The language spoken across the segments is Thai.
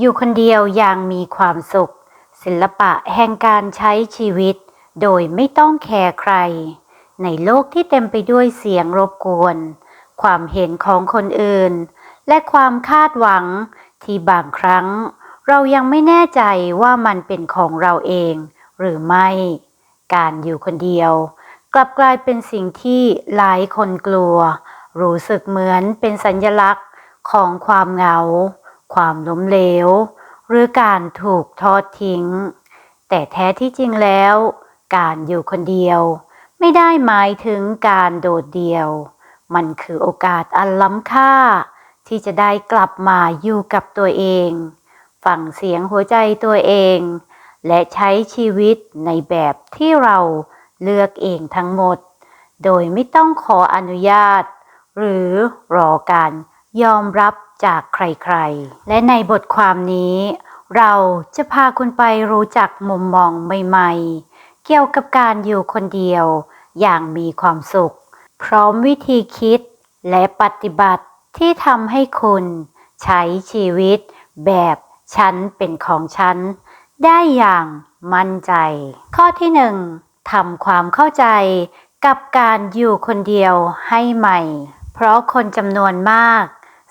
อยู่คนเดียวอย่างมีความสุข ศิลปะแห่งการใช้ชีวิต โดยไม่ต้องแคร์ใคร ในโลกที่เต็มไปด้วยเสียงรบกวน ความเห็นของคนอื่น และความคาดหวังที่บางครั้ง เรายังไม่แน่ใจว่ามันเป็นของเราเอง หรือไม่ การอยู่คนเดียว กลับกลายเป็นสิ่งที่หลายคนกลัว รู้สึกเหมือนเป็นสัญลักษณ์ของความเหงา ความล้มเหลว หรือการถูกทอดทิ้ง แต่แท้ที่จริงแล้ว การอยู่คนเดียว ไม่ได้หมายถึงการโดดเดี่ยว มันคือโอกาสอันล้ำค่า ที่จะได้กลับมาอยู่กับตัวเอง ฟังเสียงหัวใจตัวเอง และใช้ชีวิตในแบบที่เราเลือกเองทั้งหมด โดยไม่ต้องขออนุญาต หรือรอการยอมรับ จากใครๆ และในบทความนี้ เราจะพาคุณไปรู้จักมุมมองใหม่ๆ เกี่ยวกับการอยู่คนเดียวอย่างมีความสุข พร้อมวิธีคิดและปฏิบัติที่ทำให้คุณใช้ชีวิตแบบฉันเป็นของฉัน ได้อย่างมั่นใจ ข้อที่หนึ่งทำความเข้าใจกับการอยู่คนเดียวให้ใหม่ เพราะคนจำนวนมาก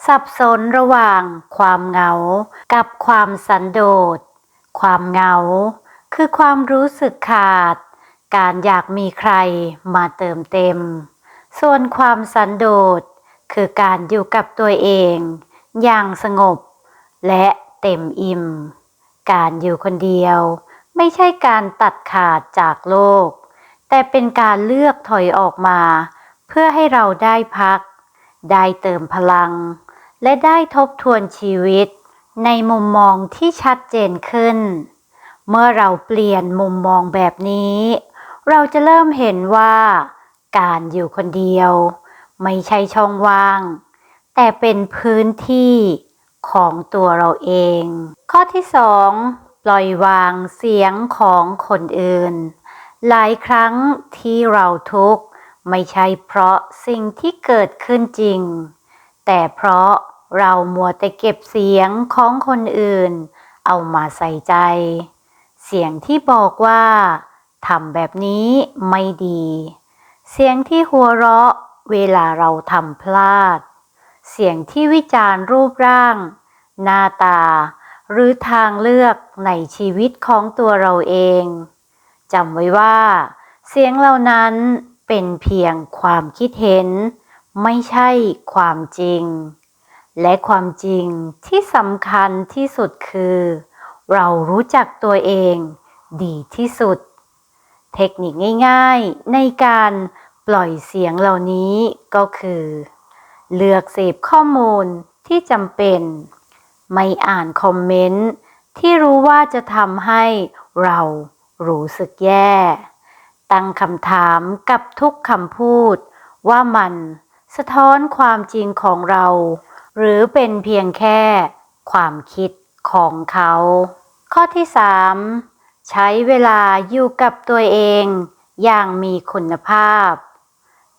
สับสนระหว่างความเหงา กับความสันโดษ ความเหงา คือความรู้สึกขาด การอยากมีใครมาเติมเต็ม ส่วนความสันโดษ คือการอยู่กับตัวเอง อย่างสงบ และเต็มอิ่ม การอยู่คนเดียว ไม่ใช่การตัดขาดจากโลก แต่เป็นการเลือกถอยออกมา เพื่อให้เราได้พัก ได้เติมพลัง และได้ทบทวนชีวิตในมุมมองที่ชัดเจนขึ้น เมื่อเราเปลี่ยนมุมมองแบบนี้ เราจะเริ่มเห็นว่า การอยู่คนเดียว ไม่ใช่ช่องว่าง แต่เป็นพื้นที่ของตัวเราเอง ข้อที่สองปล่อยวางเสียงของคนอื่น หลายครั้งที่เราทุกข์ไม่ใช่เพราะสิ่งที่เกิดขึ้นจริง แต่เพราะ เรามัวแต่เก็บเสียงของคนอื่น เอามาใส่ใจ เสียงที่บอกว่าทำแบบนี้ไม่ดี เสียงที่หัวเราะเวลาเราทำพลาด เสียงที่วิจารณ์รูปร่าง หน้าตา หรือทางเลือกในชีวิตของตัวเราเองจำไว้ว่า เสียงเหล่านั้นเป็นเพียงความคิดเห็น ไม่ใช่ความจริง และความจริงที่สำคัญที่สุดคือ เรารู้จักตัวเองดีที่สุด เทคนิคง่ายๆ ในการปล่อยเสียงเหล่านี้ก็คือ เลือกเสพข้อมูลที่จำเป็น ไม่อ่านคอมเมนต์ที่รู้ว่าจะทำให้เรารู้สึกแย่ ตั้งคำถามกับทุกคำพูด ว่ามันสะท้อนความจริงของเรา หรือเป็นเพียงแค่ความคิดของเขา ข้อที่ 3 ใช้เวลาอยู่กับตัวเองอย่างมีคุณภาพ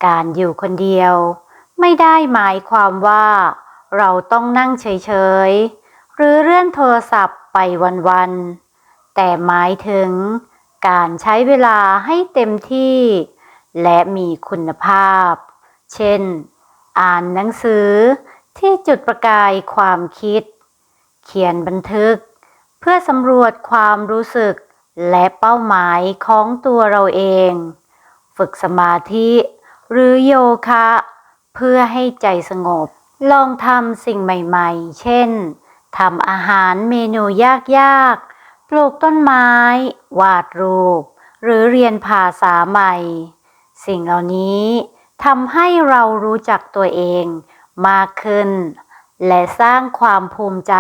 การอยู่คนเดียว ไม่ได้หมายความว่า เราต้องนั่งเฉยๆ หรือเลื่อนโทรศัพท์ไปวันๆ แต่หมายถึงการใช้เวลาให้เต็มที่ และมีคุณภาพ เช่น อ่านหนังสือ ที่จุดประกายความคิด เขียนบันทึก เพื่อสำรวจความรู้สึกและเป้าหมายของตัวเราเอง ฝึกสมาธิ หรือโยคะ เพื่อให้ใจสงบ ลองทำสิ่งใหม่ๆ เช่นทำอาหารเมนูยากๆ ปลูกต้นไม้ วาดรูป หรือเรียนภาษาใหม่ สิ่งเหล่านี้ทำให้เรารู้จักตัวเอง มากขึ้น และสร้างความภูมิใจ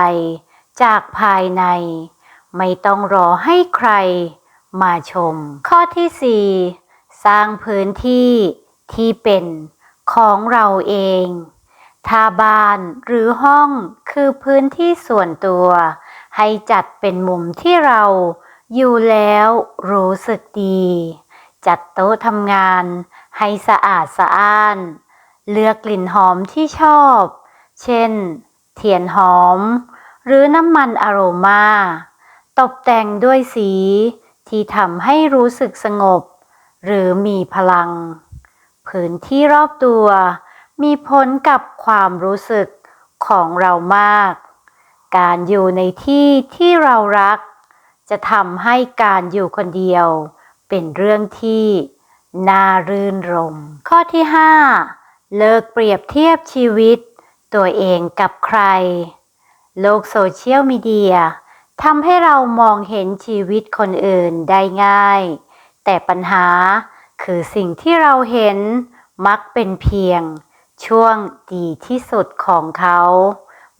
จากภายใน ไม่ต้องรอให้ใครมาชม ข้อที่ 4 สร้างพื้นที่ที่เป็นของเราเองถ้าบ้านหรือห้องคือพื้นที่ส่วนตัว ให้จัดเป็นมุมที่เราอยู่แล้วรู้สึกดี จัดโต๊ะทำงานให้สะอาดสะอ้าน เลือกกลิ่นหอมที่ชอบ เช่น เทียนหอม หรือน้ำมันอโรมา ตกแต่งด้วยสีที่ทำให้รู้สึกสงบ หรือมีพลัง พื้นที่รอบตัว มีผลกับความรู้สึกของเรามาก การอยู่ในที่ที่เรารัก จะทำให้การอยู่คนเดียว เป็นเรื่องที่น่ารื่นรม ข้อที่ 5 เลิกเปรียบเทียบชีวิตตัวเองกับใคร โลกโซเชียลมีเดียทำให้เรามองเห็นชีวิตคนอื่นได้ง่าย แต่ปัญหาคือสิ่งที่เราเห็นมักเป็นเพียง ช่วงดีที่สุดของเขา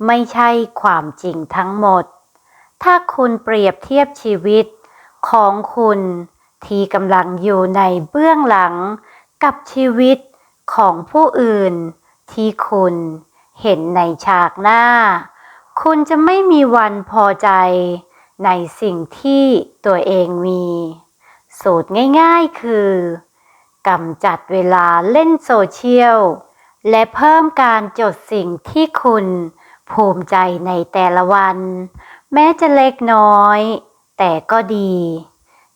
ไม่ใช่ความจริงทั้งหมด ถ้าคุณเปรียบเทียบชีวิตของคุณที่กำลังอยู่ในเบื้องหลังกับชีวิต ของผู้อื่น ที่คุณเห็นในฉากหน้า คุณจะไม่มีวันพอใจในสิ่งที่ตัวเองมี สูตรง่ายๆคือกำจัดเวลาเล่นโซเชียล และเพิ่มการจดสิ่งที่คุณภูมิใจในแต่ละวัน แม้จะเล็กน้อย แต่ก็ดี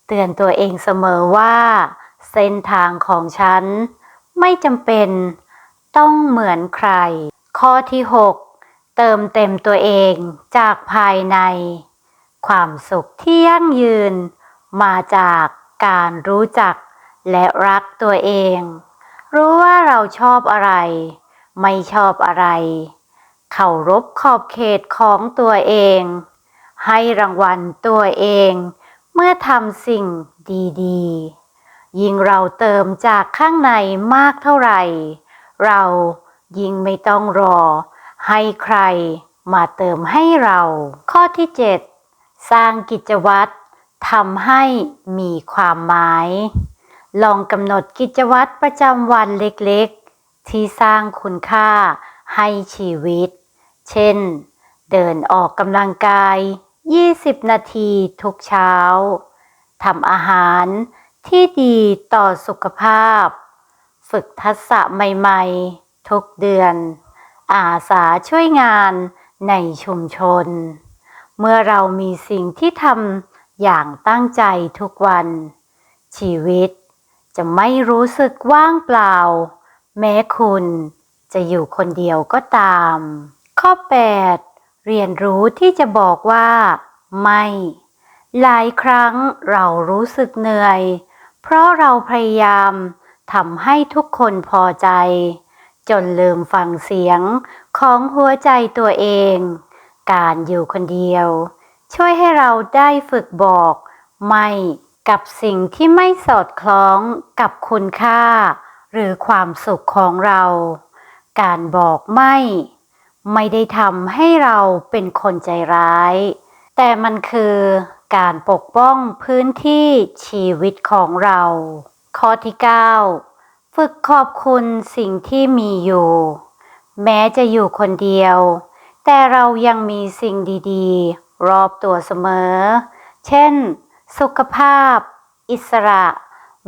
เตือนตัวเองเสมอว่า เส้นทางของฉัน ไม่จำเป็น ต้องเหมือนใคร ข้อที่ 6 เติมเต็มตัวเองจากภายใน ความสุขที่ยั่งยืน มาจากการรู้จักและรักตัวเอง รู้ว่าเราชอบอะไร ไม่ชอบอะไรเคารพขอบเขตของตัวเอง ให้รางวัลตัวเอง เมื่อทำสิ่งดี ๆ ยิ่งเราเติมจากข้างในมากเท่าไหร่ เรายิ่งไม่ต้องรอ ให้ใครมาเติมให้เรา ข้อที่ 7 สร้างกิจวัตรทำให้มีความหมาย ลองกำหนดกิจวัตรประจำวันเล็กๆ ที่สร้างคุณค่าให้ชีวิต เช่น เดินออกกำลังกาย 20 นาทีทุกเช้าทำอาหาร ที่ดีต่อสุขภาพ ฝึกทักษะใหม่ๆ ทุกเดือน อาสาช่วยงานในชุมชน เมื่อเรามีสิ่งที่ทำอย่างตั้งใจทุกวัน ชีวิตจะไม่รู้สึกว่างเปล่า แม้คุณจะอยู่คนเดียวก็ตาม ข้อ 8 เรียนรู้ที่จะบอกว่า ไม่ หลายครั้งเรารู้สึกเหนื่อย เพราะเราพยายามทำให้ทุกคนพอใจ จนลืมฟังเสียงของหัวใจตัวเอง การอยู่คนเดียว ช่วยให้เราได้ฝึกบอก ไม่กับสิ่งที่ไม่สอดคล้องกับคุณค่า หรือความสุขของเรา การบอกไม่ ไม่ได้ทำให้เราเป็นคนใจร้าย แต่มันคือ การปกป้องพื้นที่ชีวิตของเรา ข้อที่ 9 ฝึกขอบคุณสิ่งที่มีอยู่ แม้จะอยู่คนเดียว แต่เรายังมีสิ่งดีๆ รอบตัวเสมอ เช่น สุขภาพ อิสระ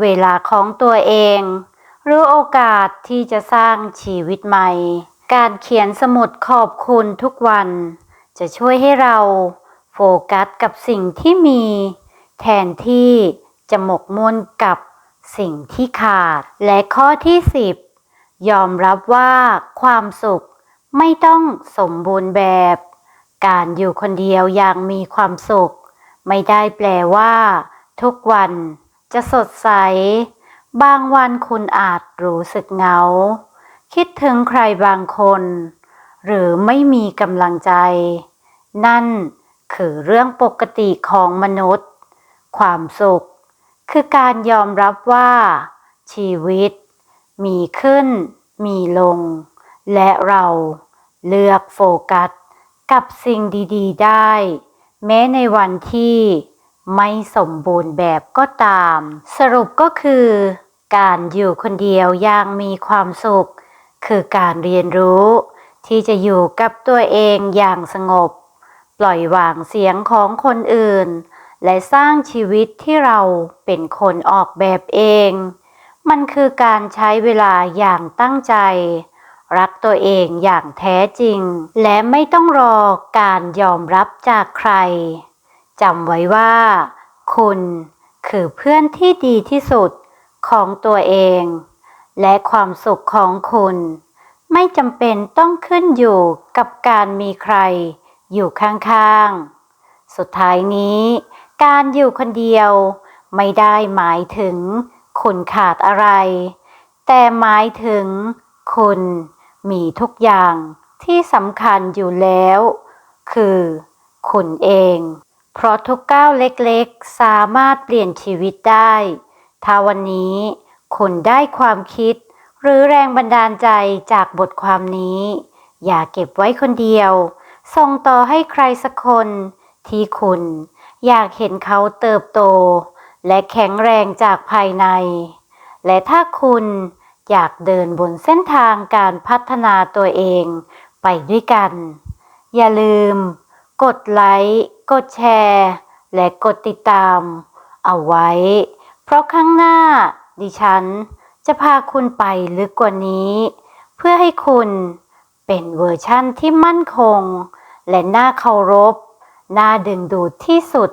เวลาของตัวเอง หรือโอกาสที่จะสร้างชีวิตใหม่ การเขียนสมุดขอบคุณทุกวัน จะช่วยให้เรา โฟกัสกับสิ่งที่มี แทนที่จะหมกมุ่นกับสิ่งที่ขาด และข้อที่ 10 ยอมรับว่าความสุขไม่ต้องสมบูรณ์แบบ การอยู่คนเดียวอย่างมีความสุข ไม่ได้แปลว่า ทุกวันจะสดใส บางวันคุณอาจรู้สึกเหงา คิดถึงใครบางคน หรือไม่มีกำลังใจ นั่น คือเรื่องปกติของมนุษย์ ความสุข คือการยอมรับว่า ชีวิต มีขึ้น มีลง และเราเลือกโฟกัส กับสิ่งดี ๆ ได้ แม้ในวันที่ไม่สมบูรณ์แบบก็ตาม สรุปก็คือ การอยู่คนเดียวอย่างมีความสุข คือการเรียนรู้ ที่จะอยู่กับตัวเองอย่างสงบ ปล่อยวางเสียงของคนอื่น และสร้างชีวิตที่เราเป็นคนออกแบบเอง มันคือการใช้เวลาอย่างตั้งใจ รักตัวเองอย่างแท้จริง และไม่ต้องรอการยอมรับจากใครจำไว้ว่า คุณคือเพื่อนที่ดีที่สุดของตัวเอง และความสุขของคุณ ไม่จำเป็นต้องขึ้นอยู่กับการมีใคร อยู่ข้างๆ สุดท้ายนี้ การอยู่คนเดียวไม่ได้หมายถึงคุณขาดอะไร แต่หมายถึงคุณมีทุกอย่างที่สำคัญอยู่แล้ว คือคุณเอง เพราะทุกก้าวเล็กๆ สามารถเปลี่ยนชีวิตได้ ถ้าวันนี้คุณได้ความคิด หรือแรงบันดาลใจจากบทความนี้ อย่าเก็บไว้คนเดียว ส่งต่อให้ใครสักคนที่คุณ อยากเห็นเขาเติบโต และแข็งแรงจากภายใน และถ้าคุณอยากเดินบนเส้นทางการพัฒนาตัวเองไปด้วยกัน อย่าลืม กดไลค์ กดแชร์ และกดติดตาม เอาไว้ เพราะข้างหน้า ดิฉันจะพาคุณไปลึกกว่านี้ เพื่อให้คุณ เป็นเวอร์ชั่นที่มั่นคง และน่าเคารพ น่าดึงดูดที่สุด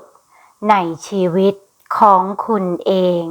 ในชีวิตของคุณเอง